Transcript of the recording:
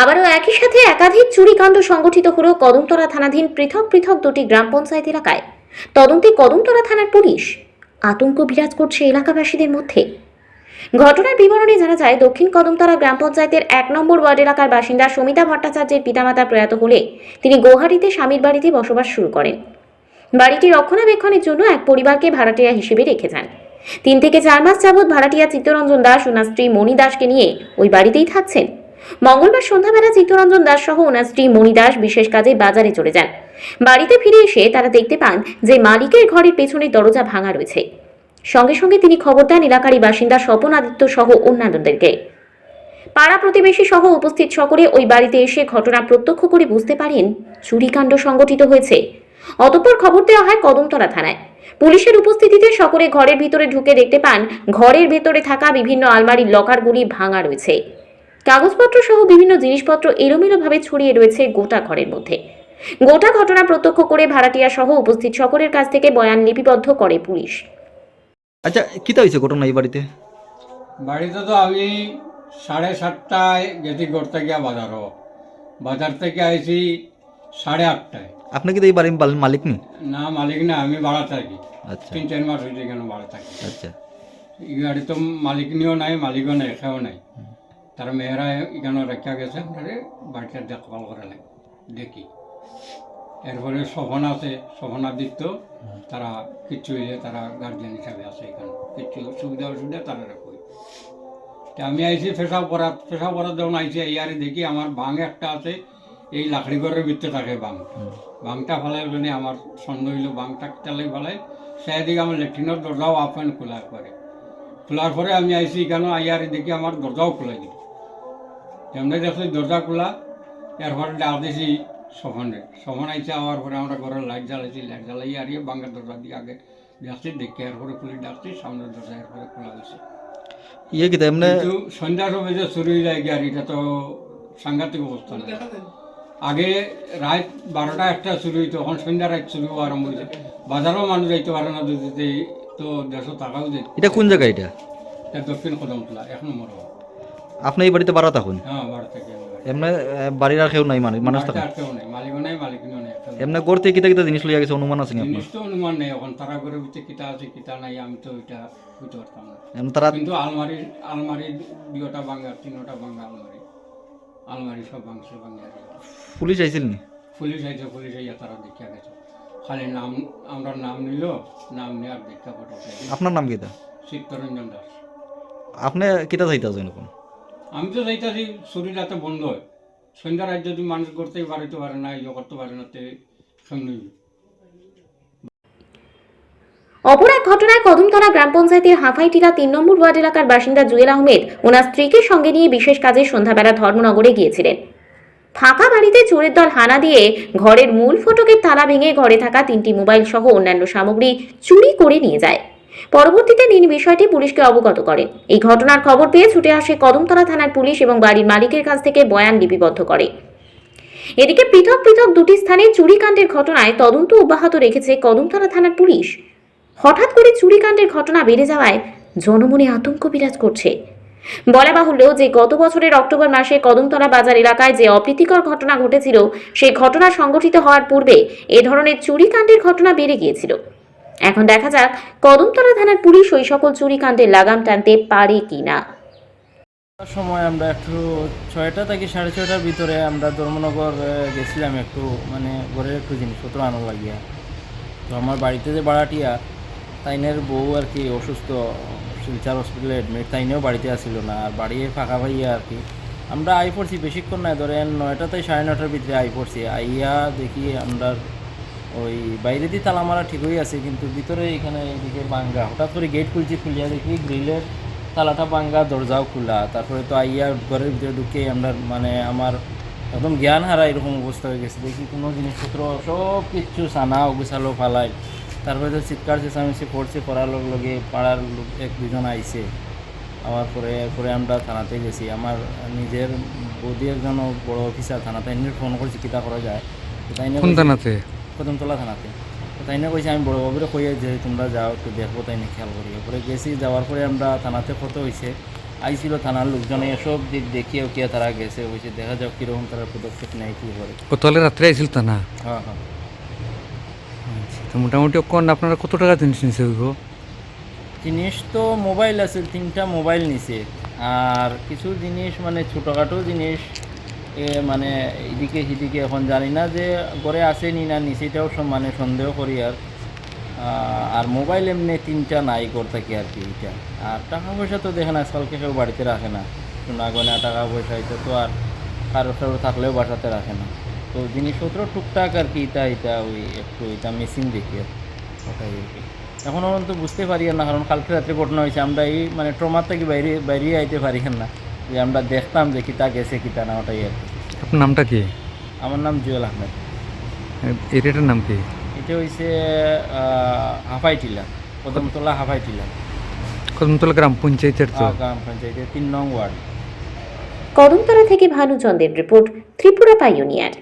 আবারও একই সাথে একাধিক চুরিকাণ্ড সংগঠিত হল কদমতলা থানাধীন পৃথক পৃথক দুটি গ্রাম পঞ্চায়েত এলাকায়। তদন্তে কদমতলা থানার পুলিশ আতঙ্ক বিরাজ করছে এলাকাবাসীদের মধ্যে। ঘটনার বিবরণে জানা যায়, দক্ষিণ কদমতলা গ্রাম পঞ্চায়েতের এক নম্বর ওয়ার্ড এলাকার বাসিন্দা সমিতা ভট্টাচার্যের পিতামাতা প্রয়াত হলে তিনি গৌহাটিতে স্বামীর বাড়িতে বসবাস শুরু করেন। বাড়িটি রক্ষণাবেক্ষণের জন্য এক পরিবারকে ভাড়াটিয়া হিসেবে রেখে যান। তিন থেকে চার মাস যাবৎ ভাড়াটিয়া চিত্তরঞ্জন দাস ওনার স্ত্রী মণি দাসকে নিয়ে ওই বাড়িতেই থাকছেন। মঙ্গলবার সন্ধ্যাবেলা চিত্তরঞ্জন দাস সহ ওনার স্ত্রী মণি দাস বিশেষ কাজে বাজারে চলে যান। বাড়িতে ফিরে এসে তারা দেখতে পান যে মালিকের ঘরের পেছনের দরজা ভাঙা রয়েছে। সঙ্গে সঙ্গে তিনি খবর দেন এলাকারই বাসিন্দা স্বপন আদিত্য সহ অন্যান্যদেরকে। পাড়া প্রতিবেশী সহ উপস্থিত সকলে ওই বাড়িতে এসে ঘটনা প্রত্যক্ষ করে বুঝতে পারেন চুরিকাণ্ড সংগঠিত হয়েছে। অতঃপর খবর দেওয়া হয় কদমতলা থানায়। পুলিশের উপস্থিতিতে সকলে ঘরের ভিতরে ঢুকে দেখতে পান, ঘরের ভেতরে থাকা বিভিন্ন আলমারির লকারগুলি ভাঙা রয়েছে। কাগজপত্র সহ বিভিন্ন জিনিসপত্র এলোমেলোভাবে ছড়িয়ে রয়েছে গোটা ঘরের মধ্যে। গোটা ঘটনা প্রত্যক্ষ করে ভাড়াটিয়া সহ উপস্থিত সকলের কাছ থেকে বয়ান লিপিবদ্ধ করে পুলিশ। আচ্ছা কিতা হয়েছে ঘটনা এই বাড়িতে? বাড়িতে তো আমি সাড়ে সাতটায় গেছি করতে গিয়া বাজারও বাজার থেকে আইছি সাড়ে আটটায়। আপনি কি তো এই বাড়ির মাল- মালিক নি? না মালিক না আমি ভাড়া থাকি। আচ্ছা। তিন চার মাস হয়েছে কেন ভাড়া থাকি। আচ্ছা। এই গাড়ি তো মালিক মালিকনিও নাই মালিকও নাই এখানেও নাই। তার মেয়েরা এখানে রেখা গেছে বাড়িটা দেখভাল করে নাই দেখি। এরপরে শোভন আছে, শোভনাদিত্য, তারা কিচ্ছু হইলে তারা গার্জেন হিসাবে আছে এখানে। কিচ্ছু সুবিধা অসুবিধা তারা রাখবে। তা আমি আইছি পেশাব করা পেশাব করার যখন আইছি, এই আরে দেখি আমার বাং একটা আছে, এই লাকড়ি ঘরের ভিতরে থাকে বাং। বাংটা ফেলাই জন্য আমার সন্দেহ হইল, বাংটা তেলাই ফেলাই সেদিকে আমার লেট্রিনের দরজাও আপেন খোলা করে খোলার পরে আমি আইছি কেন আইয়ারে দেখি আমার দরজাও খোলাই দিল। তেমনি দেখছি দরজা খোলা এরপরে ডাক দিছি সফনে সফন আইসে আওয়ার পরে আমরা ঘরের লাইট জ্বালাইছি লাইট জ্বালাই আর ইয়ে বাঙ্গার দরজা দিয়ে আগে দেখছি দেখি এরপরে পুলিশ ডাকছি সামনের দরজা এরপরে খোলা হয়েছে। ইয়ে কিতা এমনি কিন্তু সন্ধ্যার সময় যে শুরু হয়ে যায় আর এটা তো সাংঘাতিক অবস্থা না। আগে রাত বারোটা একটা শুরু হইতো তখন সন্ধ্যা রাত শুরু হওয়া আরম্ভ হয়েছে। বাজারও মানুষ যাইতে পারে না যদি তো দেড়শো টাকাও দিত এটা কোন জায়গা এটা? এটা দক্ষিণ কদমতলা এক নম্বর। আপনি এই বাড়িতে বাড়া থাকুন হ্যাঁ বাড়ি। এমনি বাড়ির আর কেউ নাই মানুষ মানুষ থাকুন? এমনি করতে কিতা কিতা জিনিস লইয়া গেছে অনুমান আছে আপনার? জিনিস তো অনুমান নেই এখন তারা ঘরের ভিতরে কিতা আছে কিতা নাই আমি তো ওইটা বুঝতে পারতাম না। এমনি তারা কিন্তু আলমারি আলমারি দুটা ভাঙা তিনটা ভাঙা আলমারি। আলমারি সব ভাঙছে ভাঙে। পুলিশ আইছিল নি? পুলিশ আইছে পুলিশ আইয়া তারা দেখিয়া গেছে। খালি নাম আমরা নাম নিল নাম নেওয়ার দেখা ফটো আপনার নাম কিতা? চিত্তরঞ্জন দাস। আপনি কিতা চাইতে আছেন এখন? আমি তো চাইতাছি শরীর এত বন্ধ হয়, সন্ধ্যা রাত যদি মানুষ করতেই পারিতে পারে না ইয়ে করতে পারে না, তে সঙ্গে অপর এক ঘটনায় কদমতলা গ্রাম পঞ্চায়েতের হাফাইটিলা তিন নম্বর ওয়ার্ড এলাকার বাসিন্দা জুয়েল আহমেদ ওনার স্ত্রীকে সঙ্গে নিয়ে বিশেষ কাজে সন্ধ্যাবেলা ধর্মনগরে গিয়েছিলেন। ফাঁকা বাড়িতে চোরের দল হানা দিয়ে ঘরের মূল ফটকের তালা ভেঙে ঘরে থাকা তিনটি মোবাইল সহ অন্যান্য সামগ্রী চুরি করে নিয়ে যায়। পরবর্তীতে তিনি বিষয়টি পুলিশকে অবগত করেন এই ঘটনার খবর পেয়ে ছুটে আসে কদমতলা থানার পুলিশ এবং বাড়ির মালিকের কাছ থেকে বয়ান লিপিবদ্ধ করে। এদিকে পৃথক পৃথক দুটি স্থানে চুরিকাণ্ডের ঘটনায় তদন্ত অব্যাহত রেখেছে কদমতলা থানার পুলিশ। হঠাৎ করে চুরিকাণ্ডের ঘটনা বেড়ে যাওয়ায় জনমনে আতঙ্ক বিরাজ করছে। বলা বাহুল্য যে গত বছরের অক্টোবর মাসে কদমতলা বাজার এলাকায় যে অপ্রীতিকর ঘটনা ঘটেছিল, সেই ঘটনা সংঘটিত হওয়ার পূর্বে এ ধরনের চুরিকাণ্ডের ঘটনা বেড়ে গিয়েছিল। এখন দেখা যাক কদমতলা থানার পুলিশ ওই সকল চুরিকাণ্ডের লাগাম টানতে পারে কিনা। সময় আমরা একটু ছয়টা থেকে সাড়ে ছয়টার ভিতরে আমরা ধর্মনগর গেছিলাম একটু মানে ঘরের একটু জিনিসপত্র আনো লাগিয়া। তো আমার বাড়িতে যে ভাড়াটিয়া তাইনের বউ আর কি অসুস্থ, শিলচার হসপিটালে অ্যাডমিট তাইনেও বাড়িতে আসছিল না, আর বাড়ি ফাঁকা ভাইয়া আর কি। আমরা আই পড়ছি, বেশিক্ষণ নয়, ধরেন নয়টা থেকে সাড়ে নটার ভিতরে আই পড়ছি। আইয়া দেখি আমরা ওই বাইরে দিয়ে তালা মারা ঠিকই আছে কিন্তু ভিতরে এখানে এদিকে বাঙ্গা। হঠাৎ করে গেট খুলছি খুলিয়া দেখি গ্রিলের তালাটা বাঙ্গা দরজাও খোলা। তারপরে তো আইয়া ঘরের ভিতরে ঢুকে আমরা মানে আমার একদম জ্ঞান হারা এরকম অবস্থা হয়ে গেছে। দেখি কোনো জিনিসপত্র সব কিচ্ছু সানা অগুছালো ফালাই। তারপরে তো চিৎকার চেঁচামেচি করছে করার লগে লগে পাড়ার লোক এক দুজন আইছে। আমার পরে এরপরে আমরা থানাতে গেছি। আমার নিজের বৌদি একজন বড় অফিসার থানাতে এমনি ফোন করছি কিতা করা যায়? তাই থানাতে? কদমতলা থানাতে। তো তাই না কইছে আমি বড় বাবুরে কইয়া যে তোমরা যাও একটু দেখব তাই না খেয়াল করি পরে গেছি যাওয়ার পরে আমরা থানাতে কত হয়েছে আইছিল থানার লোকজনে এসব দিক দেখিয়ে উকিয়া তারা গেছে। হয়েছে দেখা যাক কীরকম তারা পদক্ষেপ নেয় কী করে? গতকালে রাত্রে আইছিল তা না হ্যাঁ হ্যাঁ। আচ্ছা, তো মোটামুটি কোন আপনারা কত টাকা জিনিস নিছে হইব জিনিস তো মোবাইল আছে তিনটা মোবাইল নিছে। আর কিছু জিনিস মানে ছোটোখাটো জিনিস মানে এদিকে সেদিকে এখন জানি না যে ঘরে আছে নি না নিচে এটাও সব মানে সন্দেহ করি আর। আর মোবাইল এমনি তিনটা নাই করে থাকি আর কি এটা। আর টাকা পয়সা তো দেখে না আজকালকে কেউ বাড়িতে রাখে না। সোনা গয়না, টাকা পয়সা, এটা তো আর কারও কারও থাকলেও বাসাতে রাখে না। তো জিনিসপত্র টুকটাক আর কি এটা এটা ওই একটু এটা মেশিন দেখি আর ওটাই আর কি। এখন পর্যন্ত বুঝতে পারি না, কারণ কালকে রাত্রে ঘটনা হয়েছে, আমরা এই মানে ট্রমার থেকে বাইরে বাইরে আইতে পারি না। যে আমরা দেখতাম যে কিতা গেছে কিতা না ওটাই আর আপনার নামটা কি? আমার নাম জুয়েল আহমেদ। এরিয়াটার নাম কি? এটা হয়েছে হাফাই টিলা কদমতলা হাফাই টিলা কদমতলা গ্রাম পঞ্চায়েতের তো গ্রাম পঞ্চায়েতের তিন নং ওয়ার্ড। কদমতলা থেকে ভানুচন্দ্রের রিপোর্ট ত্রিপুরা পাইওনিয়ার।